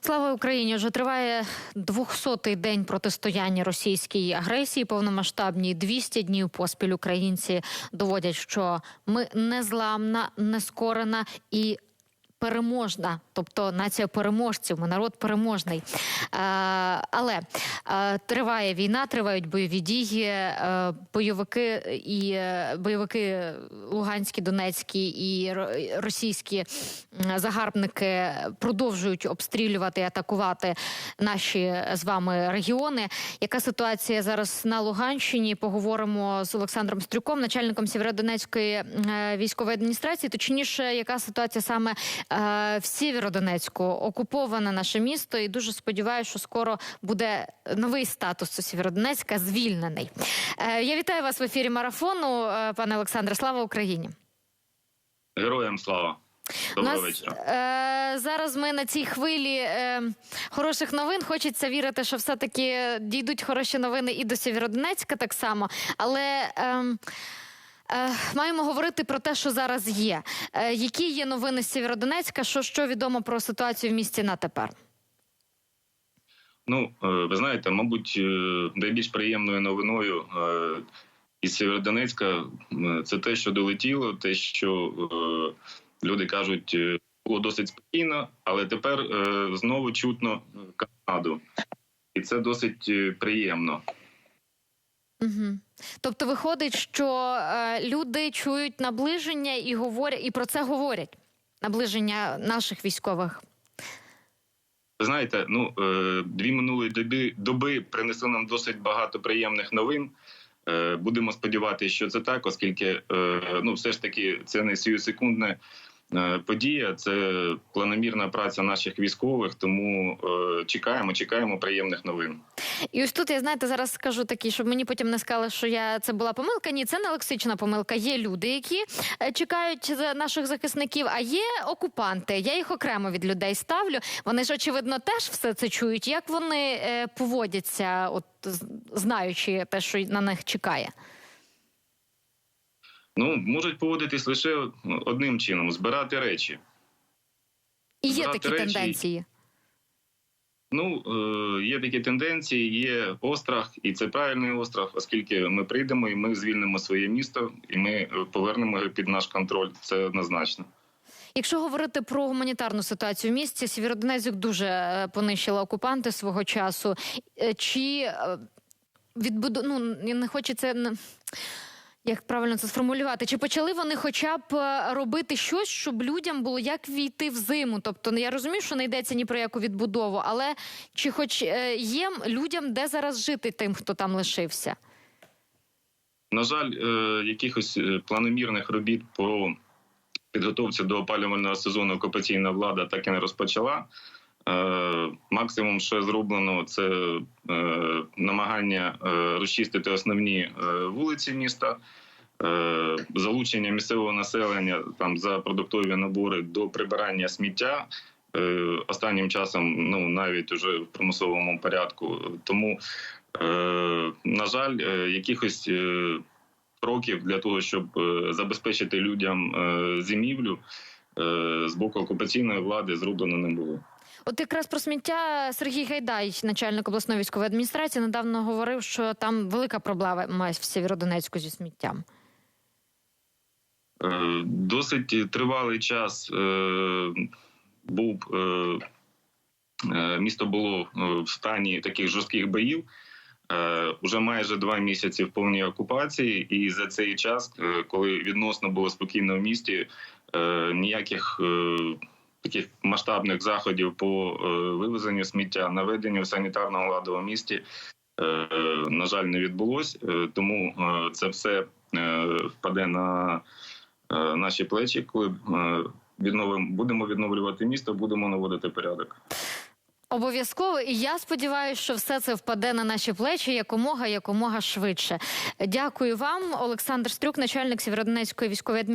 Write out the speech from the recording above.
Слава Україні! Вже триває 200-й день протистояння російській агресії повномасштабній. 200 днів поспіль українці доводять, що ми незламна, нескорена і. Переможна, тобто нація переможців, ми народ переможний. Е, але е, триває війна, тривають бойові дії. Е, бойовики і бойовики Луганські, Донецькі і російські загарбники продовжують обстрілювати і атакувати наші з вами регіони. Яка ситуація зараз на Луганщині? Поговоримо з Олександром Стрюком, начальником Сєвєродонецької військової адміністрації. Точніше, яка ситуація саме в Сєвєродонецьку? Окуповане наше місто, і дуже сподіваюся, що скоро буде новий статус у Сєвєродонецька звільнений. Е, Я вітаю вас в ефірі марафону, е, пане Олександре. Слава Україні! Героям слава. Доброго нас е, зараз ми на цій хвилі е, хороших новин. Хочеться вірити, що все-таки дійдуть хороші новини і до Сєвєродонецька так само. Але е, е, маємо говорити про те, що зараз є. Е, які є новини з Сєвєродонецька? Що, що відомо про ситуацію в місті на тепер? Ну, е, ви знаєте, мабуть, е, найбільш приємною новиною е, із Сєвєродонецька е, це те, що долетіло, те, що е, люди кажуть, е, було досить спокійно, але тепер е, знову чутно Канаду. І це досить е, приємно. Угу. Тобто, виходить, що е, люди чують наближення і говорять, і про це говорять. Наближення наших військових. Ви знаєте, ну е, дві минулі доби, доби принесли нам досить багато приємних новин. Е, Будемо сподіватися, що це так, оскільки е, ну, все ж таки це не сіюсекундна е, подія, це планомірна праця наших військових. Тому е, чекаємо, чекаємо приємних новин. І ось тут я знаєте, зараз скажу такі, щоб мені потім не сказали, що я це була помилка. Ні, це не лексична помилка. Є люди, які е, чекають наших захисників, а є окупанти. Я їх окремо від людей ставлю. Вони ж очевидно теж все це чують. Як вони е, поводяться, от знаючи те, що на них чекає? Ну можуть поводитись лише одним чином збирати речі. І є Збирати такі речі. тенденції. Ну, е, є такі тенденції, є острах, і це правильний острах, оскільки ми прийдемо і ми звільнимо своє місто, і ми повернемо його під наш контроль. Це однозначно. Якщо говорити про гуманітарну ситуацію в місті, Сєвєродонецьк дуже е, понищила окупанти свого часу. Е, Чи відбуду... ну, не хочеться як правильно це сформулювати? Чи почали вони хоча б е, робити щось, щоб людям було як війти в зиму? Тобто ну, я розумію, що не йдеться ні про яку відбудову, але чи хоч е, є людям де зараз жити тим, хто там лишився? На жаль, е, якихось планомірних робіт по підготовці до опалювального сезону окупаційна влада так і не розпочала. Е, Максимум, що зроблено, це е, намагання е, розчистити основні вулиці міста, залучення місцевого населення там за продуктові набори до прибирання сміття. Останнім часом, ну навіть уже в примусовому порядку. Тому, на жаль, якихось кроків для того, щоб забезпечити людям зимівлю з боку окупаційної влади зроблено не було. От якраз про сміття Сергій Гайдай, начальник обласної військової адміністрації, недавно говорив, що там велика проблема в Сєвєродонецьку зі сміттям. Е, Досить тривалий час е, був е, місто було в стані таких жорстких боїв. Уже майже два місяці в повній окупації, і за цей час, коли відносно було спокійно в місті, ніяких таких масштабних заходів по е, вивезенню сміття, наведенню санітарного ладу в місті, е, на жаль, не відбулось. Е, Тому це все впаде на наші плечі, коли відновимо, будемо відновлювати місто, будемо наводити порядок. Обов'язково, і я сподіваюся, що все це впаде на наші плечі якомога якомога швидше. Дякую вам, Олександр Стрюк, начальник Сєвєродонецької військової адміністрації.